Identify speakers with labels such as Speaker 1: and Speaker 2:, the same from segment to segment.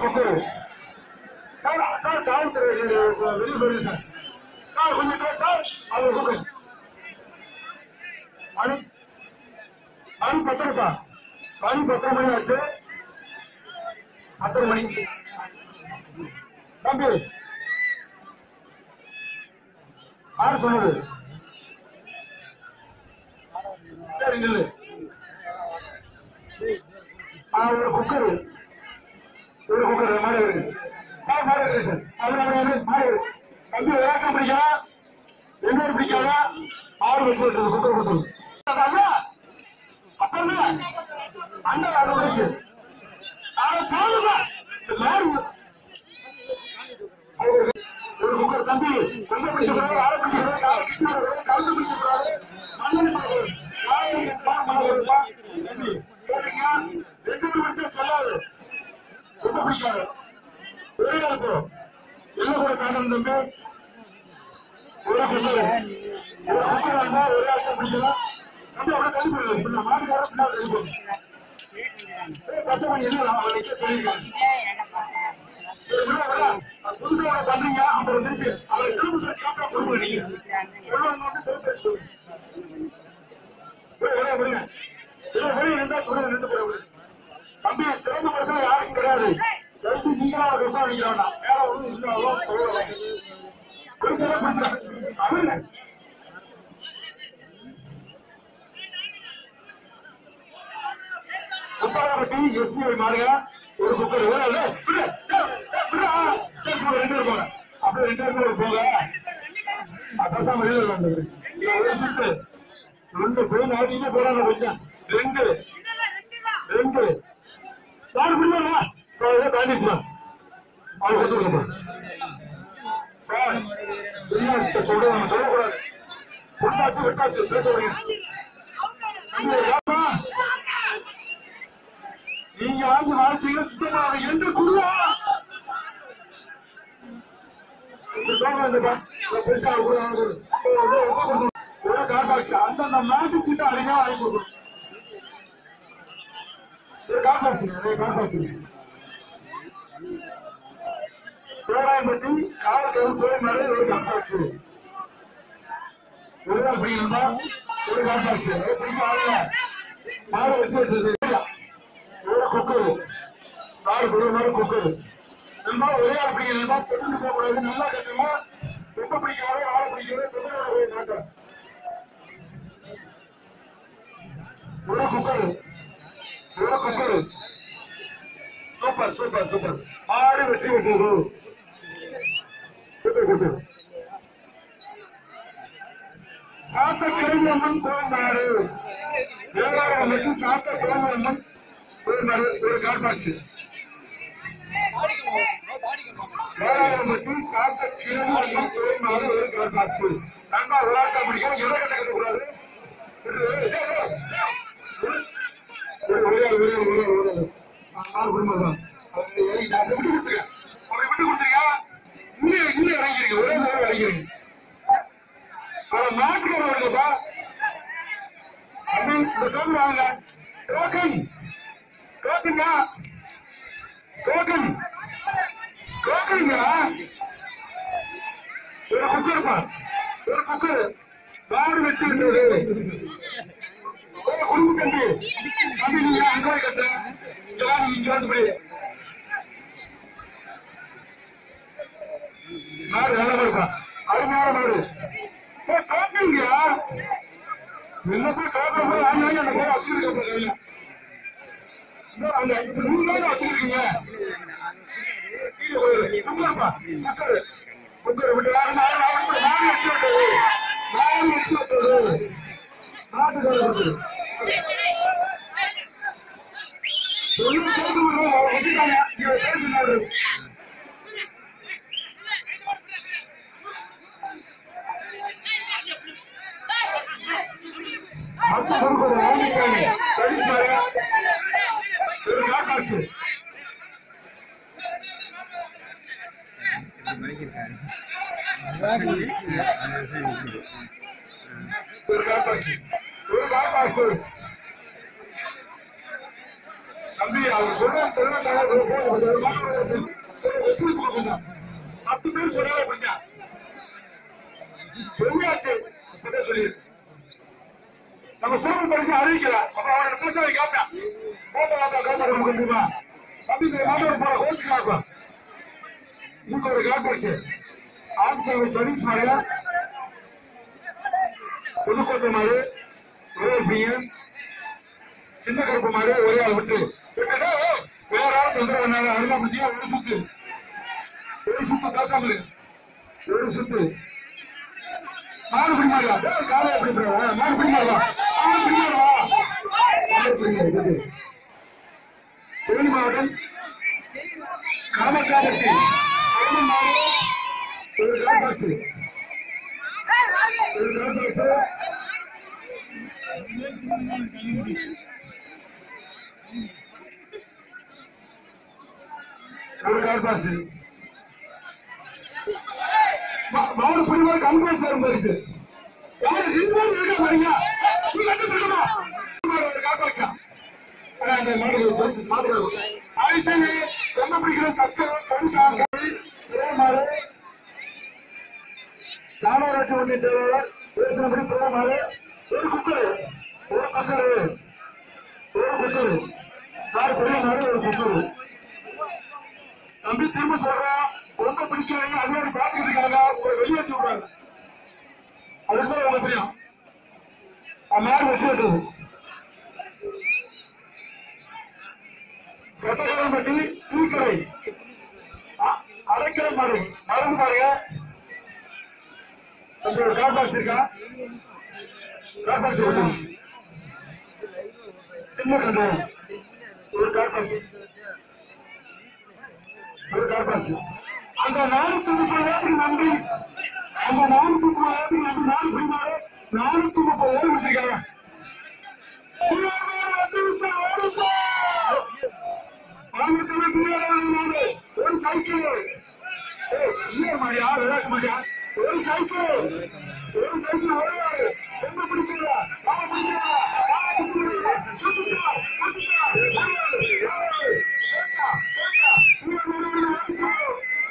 Speaker 1: Cooker sir sir காவல்துறை வெளியே போயிரு சார். சார் கொஞ்சம் சார். அவங்க குக்கர் மணி மணி பத்திரப்பா மணி பத்தரை மணி ஆச்சு. பத்தரை மணி தம்பி யார் சொன்னது? சரி நில்லு. ஆ, ஒரு குக்கர். ஒரு குக்கர் மாறி இருக்கு சார் மாறி இருக்கு சார். அது மாறி மாறி தம்பி விளையாட்டம் பிடிக்கலாம் எண்ணூறு பிடிக்காதா? ஆறு வெட்டி குக்கர் அப்புறம் அண்ணன் அது வந்துச்சு அதை போதுமா ஒரு குக்கர் தம்பி ரொம்ப பிடிக்கக்கூடாது ஆளை பிடிக்கக்கூடாது காலை கிட்டக்கூடாது கழுத்து பிடிக்கக்கூடாது. மண்ணெண்ணெய் பிடிக்கக்கூடாது ரெண்டு ரொம்ப பிடிக்காது ஒரே எல்லாம் கூட தம்பி ஒரு ஒரு இருந்தா ஒரே ஆளுக்கு பிடிக்கலாம் தம்பி அப்படியே தள்ளி பின்ன பின்னாடி தள்ளி பச்சை மணி என்ன அவன் நிக்க சொல்லியிருக்காங்க சரி, விடு, விடு. புதுசா ஒண்ணு பண்றீங்க, அப்புறம் திருப்பி அவரை சிறப்பு பரிசு காப்பா கொடுங்க நீங்க. சொல்லணும்னு வந்து சிறப்பு கொடுங்க. விடுங்க. இருந்தா தம்பி, சிறப்பு பரிசு யாருக்கும் கிடையாது. தயவு செய்து நீங்களா அவரை கற்பனை பண்ணிக்க வேண்டாம். வேற ஒண்ணும் இல்ல, அவ்வளவு சொல்லலாம். பிடிச்சதா பிடிச்சதா. அவிருங்க. உத்தரவாதப்பட்டி எஸ்பிஐ மாறுங்க. ஒரு குக்கர். ஆ, சரி போங்க ரெண்டு பேரும் போங்க. அப்படியே ரெண்டு பேரும் போங்க. பேசாம வெளியில வந்து சுத்து. ரெண்டு போய் நாட்டிங்க போறாங்க கொஞ்சம். ரெண்டு. ரெண்டு. யாரு பிடிவாங்க தாண்டிச்சுமா அவரு கொடுத்துருக்கப்பா சார் என்ன சொல்றது நம்ம சொல்லக்கூடாது விட்டாச்சு விட்டாச்சு பேச விடுங்க நீங்க ஆகி வாழ்ச்சிங்க எந்த குருவா ஒரு கார் சீட்டை அருமையா வாங்கி கொடுக்கணும் ஒரு கார் பாக்ஸ் ஒரு கார் ஒரு நாள் ஒரு கார் பிடிக்க ஆளுங்க மாடு வெட்டி ஒரு குக்கரு ஆறு பெரிய மாதிரி ஒரே ஆள் பிடிக்கிறா தொட்டு போக கூடாது. நல்லா கட்டணுமா? ரொம்ப பிடிக்காத ஆள் பிடிக்கிறது தொட்டு போய் ஒரு குக்கரு சூப்பர் சூப்பர் சூப்பர் ஆறு வெற்றி விட்டது கொடுத்துரு கொடுத்துரு சாத்த கிழங்கம்மன் கோயம்பாடு தேவாரம் சாத்த கிழங்கம்மன் கோயம்பாடு ஒரு கார்பாக்ஸ் தேவாரம் சாத்த கிழங்கம்மன் கோயம்பாடு ஒரு கார்பாக்ஸ் நண்பா விளையாட்ட பிடிக்கும் எதை கட்ட கட்டக்கூடாது ஒரு குக்கர் பார் ஒரே டோக்கன் ஒரு ஒரு குக்கர் பாடு வெட்டி விட்டது ஒரு குடும்ப தம்பி தம்பி நீங்க அங்க போய் மாடு நல்ல மாடுப்பா. அருமையான மாடு. ஏய், டோக்கனுங்கயா என்ன போய் அந்த பேரை அந்த நூறு வச்சிருக்கீங்க. போயிரு. குக்கர்ப்பா, குக்கர். குக்கர் தம்பி அவர் சொல்ற சொல்ல பத்து பேர் சொல்லல கொஞ்சம் சொல்லியாச்சு. இப்பதான் சொல்லியிருக்கு. நம்ம சிறப்பு பரிசு அறிவிக்கல. அப்ப அவனோட கூட்டாளி கேட்பேன் போட்டோ வாப்பா காப்பாற்ற முடியுமா தம்பி இந்த போற கோச்சு காப்பா இதுக்கு ஒரு கேப் பரிசு ஆட்சி சதீஷ் மாரியா புதுக்கோட்டை மாறு ஒரே பையன் சின்ன கருப்பு மாறு ஒரே ஆள் விட்டு. வேற ஆள் தொந்தரவு பண்ணாங்க அருமா பிடிச்சியா ஒரு சுத்து. ஒரு சுத்து பேசாம இருக்கு ஒரு சுத்து. மாடு பிடிமாறியா காலை எப்படி போறா மாடு பிடிமாறுவா மாடு பிடிமாறுவா மாடு பிடிமாறு தேனி மாவட்டம் காமக்காபட்டி தேனி மாடு ஒரு காப்பாசு ஒரு காப்பாசு ஒரு காப்பாசு மாடு புரிவா கண்ட்ரோல் சேரும் பரிசு யாரு? ரெண்டு இருக்க பாருங்க. நீ வச்சு சொல்லுமா? ஒரு காப்பாசா ஆனா அந்த மாடு மாடு ஆயிஷாங்க என்ன பிடிக்கிற தக்க சொல்லிட்டாங்க ஒன்றிய செயலாளர் பேசினபடி ஒரு குக்கர். ஒரு குக்கர். ஒரு குக்கர். யார் பெரியமாறு ஒரு குக்கர். தம்பி திரும்ப சொல்றேன் ரொம்ப பிடிக்காதீங்க அதோட பாத்துக்கிட்டு இருக்காங்க ஒரு வெளியேற்றி விடுறாங்க அதுக்கு மேல உங்களுக்கு தெரியும் மாடு வெற்றி விட்டது சட்டக்கரம்பட்டி தீக்கரை. அரைக்கிற மாடு மருந்து பாருங்க. உங்களோட கார் பாக்ஸ் இருக்கா? கார் பாக்ஸ் சின்ன கண்டு ஒரு கார் பாக்ஸ் ஒரு கார்பாக்ஸ் அந்த நானூத்தி முப்பது ஏக்கர் நம்பி அந்த நானூத்தி முப்பது ஏக்கர் நன்றி நாலு பிரிமாறு நானூத்தி முப்பது ஏக்கர் வச்சிருக்காங்க ஒரு சைக்கிள். இல்ல ஒரு சைக்கிள். ஒரு சைக்கிள் ஓடுவாரு என்ன பிடிக்கல.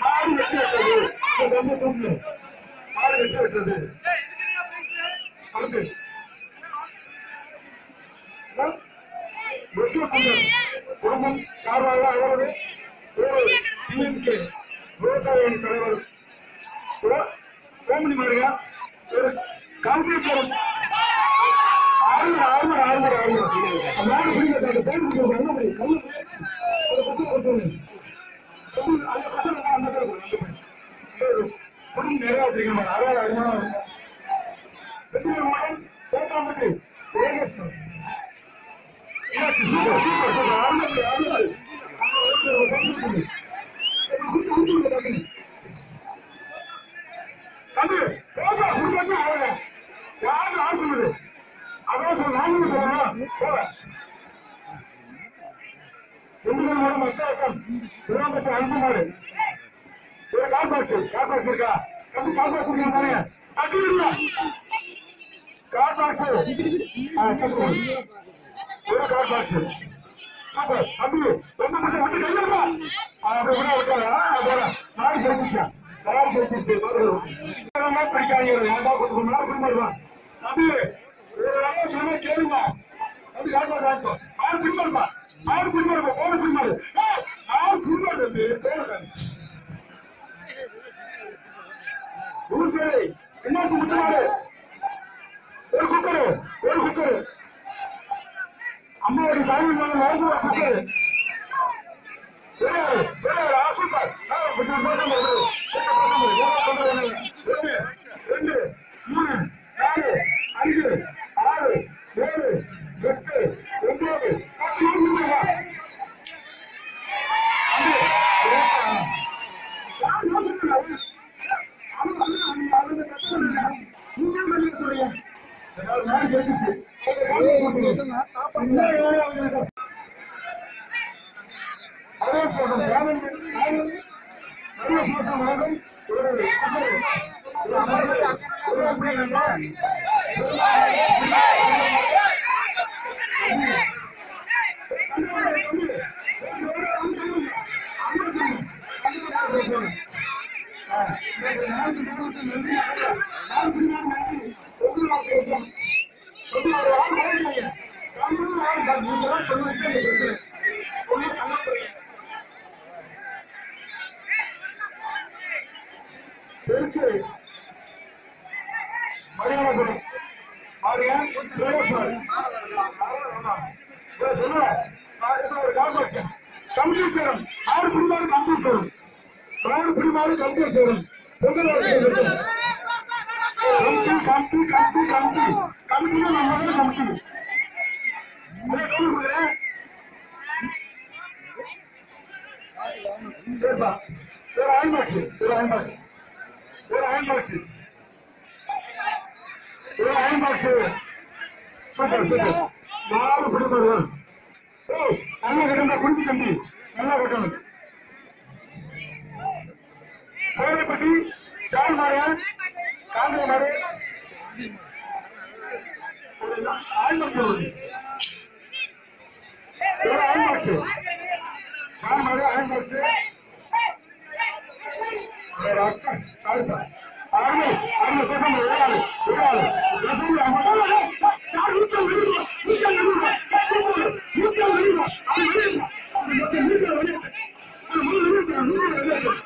Speaker 1: மாடு வெட்டி விட்டது இந்த தம்பி தூங்கு மாடு வெட்டி விட்டது அடுத்து குடும்பம் சார்பாக அதாவது ஒரு டிஎம்கே விவசாய அணி தலைவர் கோமணி ஒரு சூப்பர் சூப்பர் சூப்பர். அருமை அருமை தம்பி போங்க குடிச்சாச்சு அவங்க யாரும் யார் சொல்லுது அதான் சொல்ல நானும் சொல்லணும் போற திண்டுக்கல் மூலம் மத்த வட்டம் அன்பு மாடு. ஒரு கார் பாக்ஸ் கார் பாக்ஸ் இருக்கா? கார் பாக்ஸ் இருக்கா இல்ல கார் பாக்ஸ் ஒரு கார் பாக்ஸ் சூப்பர். ரொம்ப விட்டு அப்படி விட்டாரா செலுத்திச்சா செலுத்திச்சு பிடிக்காங்க ஏன்டா கொஞ்சம் சொன்ன கேளுங்க வந்து காரணம் சாப்பிட்டோ ஆறு பின்மாருப்பா ஆறு பின்மாருப்பா போன பின்மாரு ஆறு பின்மாரு தம்பி போன சாமி சரி என்ன முத்துமாரு ஒரு குக்கரு ஒரு குக்கரு அம்மாவுடைய தாய்மொழி மேல குக்கரு வேற பேச பேச ரெண்டு ரெண்டு மூணு நாலு அஞ்சு ஏழு எட்டு ஒன்பது பத்து நூறு நிமிடமா யார் யோசிக்கல தெற்கு மரியாதைபுரம் ஆரியா பிரதேசம் சொல்லுவ நான் ஏதோ ஒரு கால்பாட்சி கம்பி சேரும் ஆறு பிரிமாறு கம்பி பிரிமாறு கம்பி சேரும் பொங்கல் கம்பினா நம்ம தான் கம்பி அதே கம்பி கொடுக்குறேன் சரிப்பா ஒரு பாக்ஸ் ஒரு அயன் பாக்ஸ் ஒரு அயன் பாக்ஸ் ஒரு அயன் பாக்ஸ் சூப்பர் சூப்பர் நாலு குடும்பம் நல்லா கட்டணும் குடும்பி தம்பி நல்லா கட்டணும் கோயில்பட்டி ஜான் மாறியா காந்திர மாறு ஒரு அயன் பாக்ஸ் வருது ஒரு அயன் பாக்ஸ் ஜான் மாறு அயன் பாக்ஸ் அச்சா சாரிப்பா ஆறு ஆறு பேச முடியும் ஒரு ஆளு ஒரு ஆளு பேச முடியும் யார் நூற்றால் வெளியுமா நூற்றால் வெளியுமா நூற்றால் வெளியுமா அது வெளியுமா அது மொத்தம் நூற்றால் வெளியே அது முதல் வெளியே நூற்றால் வெளியே நூற்றால்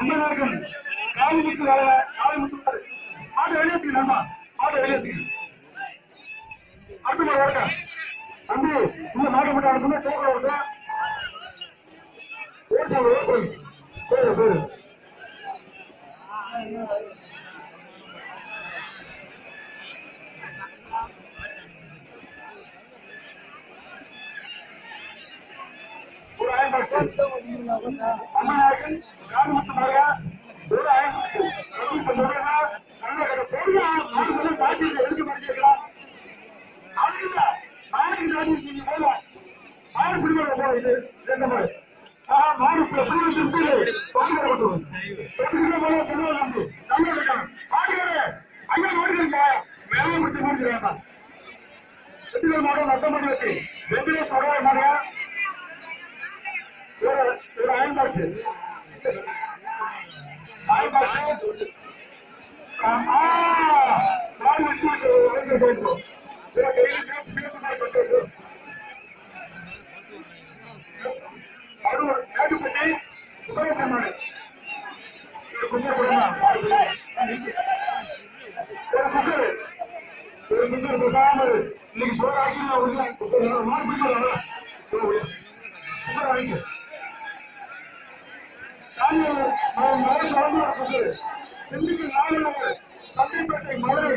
Speaker 1: அம்பனார்கள் காலிமுத்து வேலை காலிமுத்து மாட்டை வெளியேற்றுங்க நண்பா. மாட்டை வெளியேற்றுங்க. அடுத்த முறை ஓடுங்க தம்பி உள்ள மாட்ட மட்டும் அனுப்புங்க டோக்கன் ஓடுங்க ஓடு சொல்லு ஓடு சொல்லு பாக்ஸ் இப்ப சொல்றேன் நல்ல கடை போடுங்க நாலு பேரும் சாட்சி எதுக்கு படிச்சிருக்கலாம் அதுக்கு நாளைக்கு சாட்சி நீங்க போல ஆறு பிடிக்கிற இது என்ன மாதிரி ஆஹ் மாடு பிடிக்கிற திருப்பி பாடுகிற போல சொல்லுவா நம்பி இருக்கணும் பாடுகிற ஐயா மாடுகிறீங்க வேலை முடிச்சு முடிச்சிருக்கா வெற்றிகள் மாடு நஷ்டம் பண்ணி வச்சு வெங்கடேஷ் வடவாய் மாடியா ஒரு ஒரு அயன் பாக்ஸ் அயன் பாக்ஸ் ஆ மாடு வெட்டி வைக்க சேர்த்து ஒரு கையில் காசு பேச்சு மாதிரி சொல்லிட்டு அரூர் மேட்டுப்பட்டி உபயோகமான கொஞ்சம் கொடுமா ஒரு குக்கர் ஒரு குக்கர் பேசாம இரு. இன்னைக்கு சோறு ஆக்கி நான் உள்ள குக்கர் மாறு பிடிக்கலாம் குக்கர் வாங்கிக்க மகேஷ் வளர்ந்து ஒரு குக்கர் திண்டுக்கல் நாகநகர் சந்தைப்பேட்டை மதுரை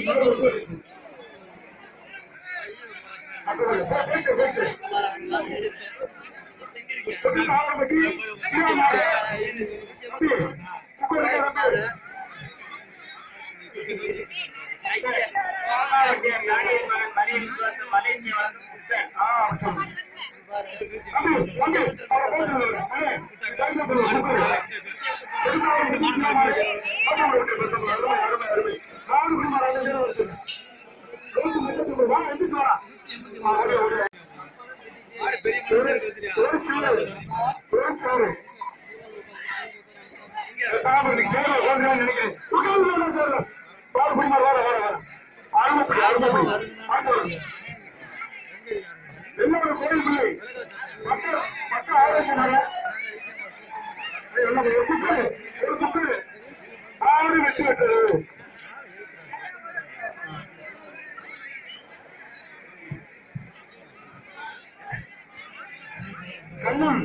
Speaker 1: Yeah. என்னோட கோயில் பிள்ளை மக்கள் மக்கள் ஆரோக்கியமாக ஒரு குக்கர் ஒரு குக்கர் வெட்டி விட்டது கண்ணன்.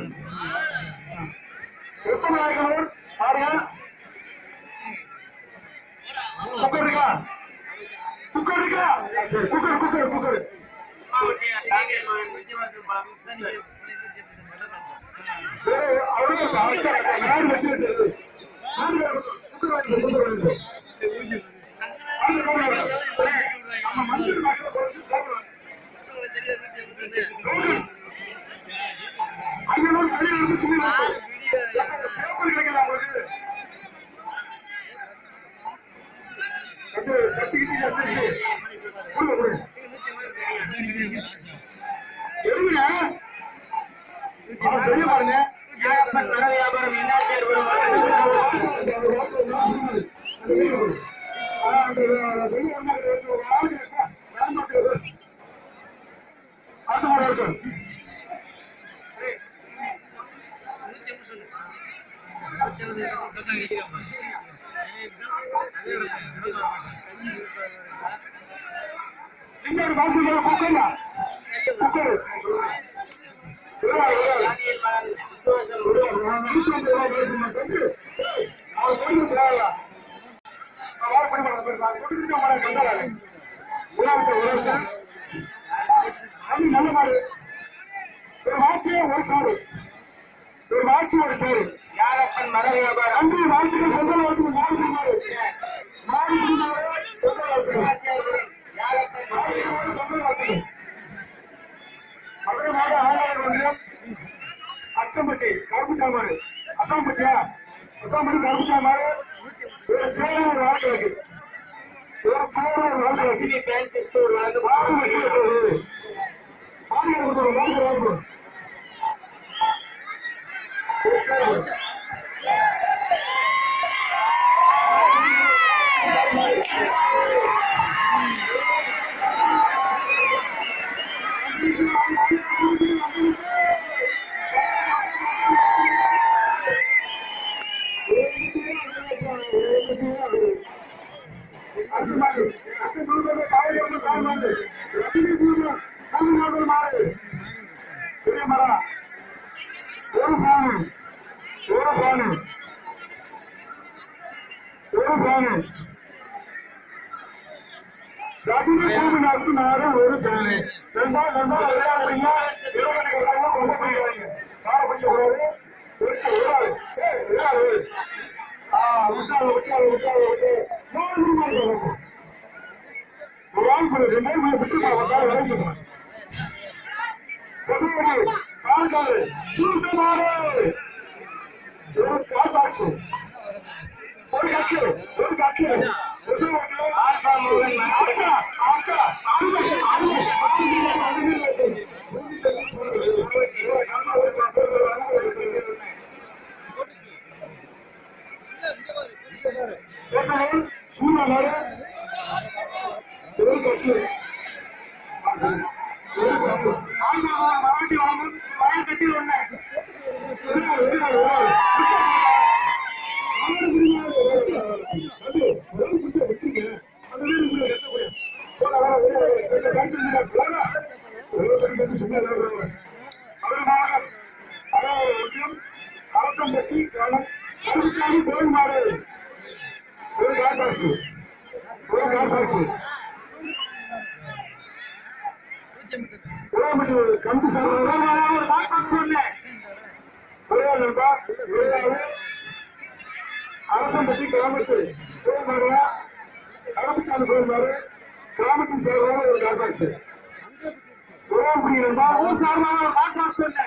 Speaker 1: உத்தமநாயகனூர் பாருங்க குக்கர் இருக்கா குக்கர் இருக்கா சரி குக்கர் குக்கர் குக்கர் சரி அவ்வளவு வெட்டி குக்கர் வாங்கி குக்கர் வாங்கி ஒரு மாசம் கூப்பிடுங்க கூப்பிடு நல்ல மாடு. ஒரு வாட்சி ஒரு சாறு ஒரு வாட்சி ஒரு சாறு
Speaker 2: யாரப்பன் மர வியாபாரம்?
Speaker 1: அன்று வாழ்த்துக்கள் பொங்கல் வாழ்த்துக்கள் மாடு குடிமாறு மாடு குடிமாறு பொங்கல் மதுரை ஒன்றியம் அச்சம்பட்டி கருப்பு சாம்பார் அசாம்பட்டியா அசாம்பட்டி கருப்பு சாம்பார் ஒரு சேலை ஒரு வாழ்க்கை இருக்கு ஒரு சேலை ஒரு வாழ்க்கை இருக்கு
Speaker 2: பேங்க் ஸ்டோர் வந்து
Speaker 1: மாடு கொடுத்துருவோம் ஒரு கட்டி சும்மா அதாவது அரசம்பட்டி கிராமம் கருப்புச்சாமி கோயில் மாடு ஒரு கார் ஒரு கார் கம்பி சார் ஒரே நண்பா அரசம்பட்டி கோயில் கோயில் கிராமத்தின் சார்பாக ஒரு கார் முடி நண்பா ஊர் சார்பாக ஒரு கார் பாக்ஸ் ஒண்ணு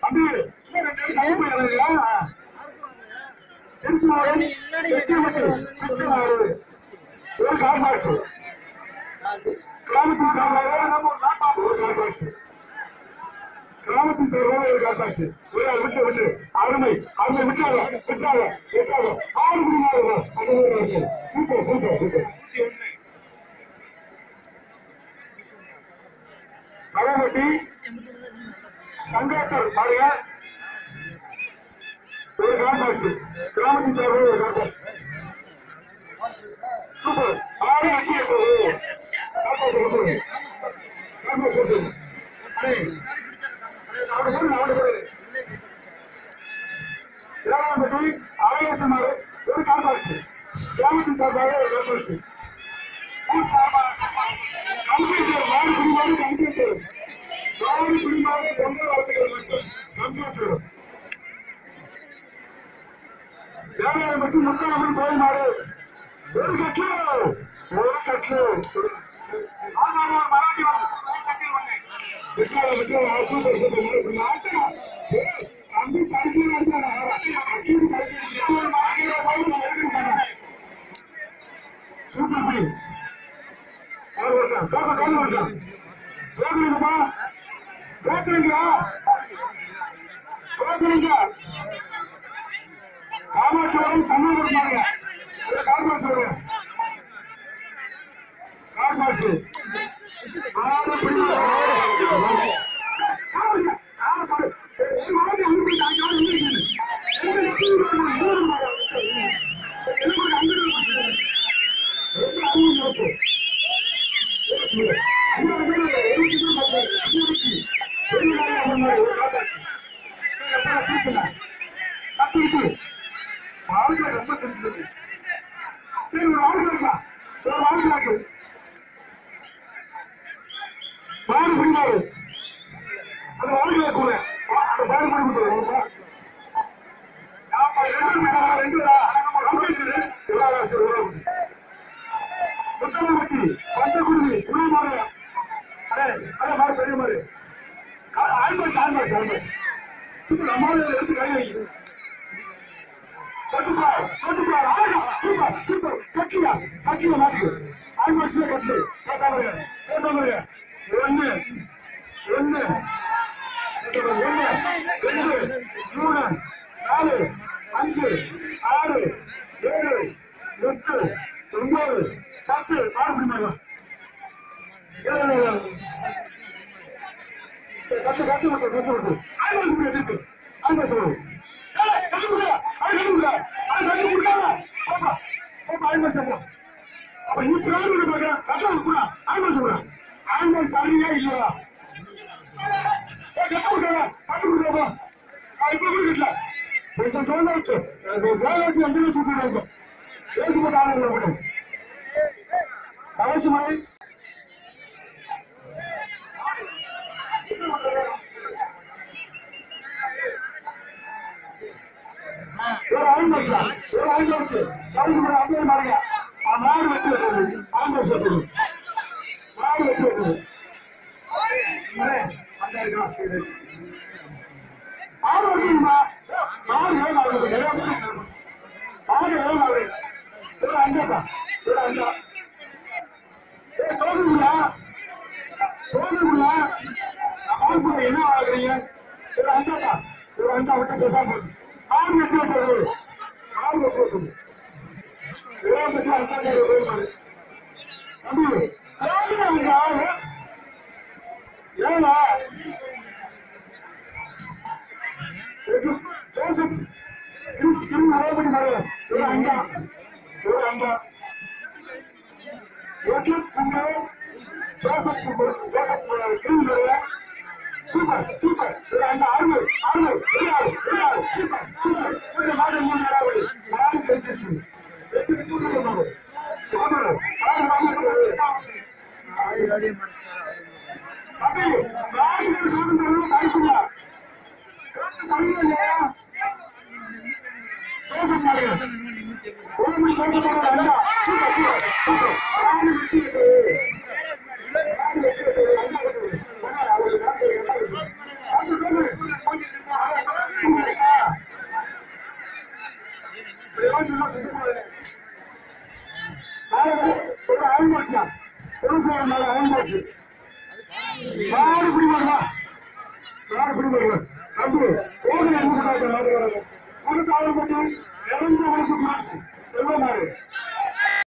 Speaker 1: தம்பி சும்மா ரெண்டு பேரும் கை போயிடுறீங்களா திருச்சி மாவட்டம் செட்டிமட்டு திருச்சிமாறு ஒரு கார் பாக்ஸ் கிராமத்தின் சார்பாக நம்ம ஒரு கார் பாக்ஸ் கிராமத்தின் சார்பாக ஒரு கார் ஒரு விட்டு விட்டு. அருமை. அருமை. விட்டாத விட்டாத விட்டாத ஆறு மணி நேரம் அந்த மாதிரி இருக்கு சூப்பர் சூப்பர் சூப்பர். கரவட்டி சங்கேட்டர் பாருங்க. ஒரு கார் கிராமத்தின் சார்பாக ஒரு கார் சூப்பர். ஆறு வெட்டி எடுத்தது கார் பாக்ஸ் கொடுத்துருங்க கார் பாக்ஸ் கொடுத்துருங்க ஒரு கார் கிராமத்தின் சார்பாக ஒரு கார் பாக்ஸ் கம்பீச்சர் குடிமாறு குடிமாறு மாறு ஒரு கட்லு ஒரு கட்லு மராட்டி விட்டால விட்டால சூப்பர் சூப்பர் மாதிரி ஆச்சா கம்பி படிக்கல அடிச்சானா அக்கீடு படிக்கல சூப்பர் கால் காமாட்சி வருங்க காமாட்சி ஆறு பிடிவாங்க வாழ்க்கை ரொம்ப சிரிச்சது சரி ஒரு வாழ்க்கை இருக்கலாம் ஒரு வாழ்க்கை பாரு பிடிவாரு அது வாழ்க்கை இருக்குங்க அந்த பாரு பண்ணி கொடுத்துருவோம் ரெண்டு முத்தமபட்டி பஞ்சகுருவி உணவு மாறு அதே அதே மாறு பெரிய மாறு ஆல்பாஸ் ஆல்பாஸ் ஆல்பாஸ் சூப்பர் நம்மளால எடுத்து கை வை தொட்டுப்பார் தொட்டுப்பார் ஆகா சூப்பர் சூப்பர் கக்கியா கக்கியா மாட்டு ஆல்பாஸ் கட்டு பேசாம இருங்க பேசாம இருங்க ஒண்ணு ஒண்ணு பேசாம இருங்க. ஒண்ணு ரெண்டு மூணு நாலு அஞ்சு ஆறு ஏழு எட்டு ஒன்பது பத்து. ஆறு மணி நேரம் கத்து கத்து விட்டு கத்து விட்டு ஆல்பாஸ் இருக்கு ஆல்பாஸ் வரும். அப்ப கூட இல்லையா? இப்ப கொஞ்சம் வச்சு வேலை வச்சு அஞ்சு தூக்கி வைக்கும் பேசி ஆளுங்களை ஒரு ஐந்து வருஷம் ஒரு ஐந்து வருஷம் கவுசி மணி அப்படியே ஆ மாடு வெட்டி வைக்கிறது ஐந்து வருஷம் சொல்லு. மாடு வெட்டி வைக்கிறது அந்த இருக்கா சரி மாடு வேணும் அவருக்கு மாடு வேணும் அவரு. ஒரு அஞ்சாப்பா. ஒரு அஞ்சா. ஏ தோதுங்களா தோதுங்களா மாடு என்ன ஆகுறீங்க ஒரு அஞ்சாப்பா. ஒரு அஞ்சா விட்டு பேசாம ஆறு மாடு வெட்டி ஆறு மாடு வெட்டி வைக்கிறது ஏன் பற்றி அஞ்சாங்க தம்பி ஏங்க ஜோசப் கிறிஸ் கிரி நடைபெற்று பாரு ஒரு அங்க ஒரு அங்க எட்ல குண்டு ஜோசப் குண்டு ஜோசப் கிரி நிறைய சூப்பர் சூப்பர் ஒரு அங்க ஆறு ஆறு ஆறு ஆள் சூப்பர்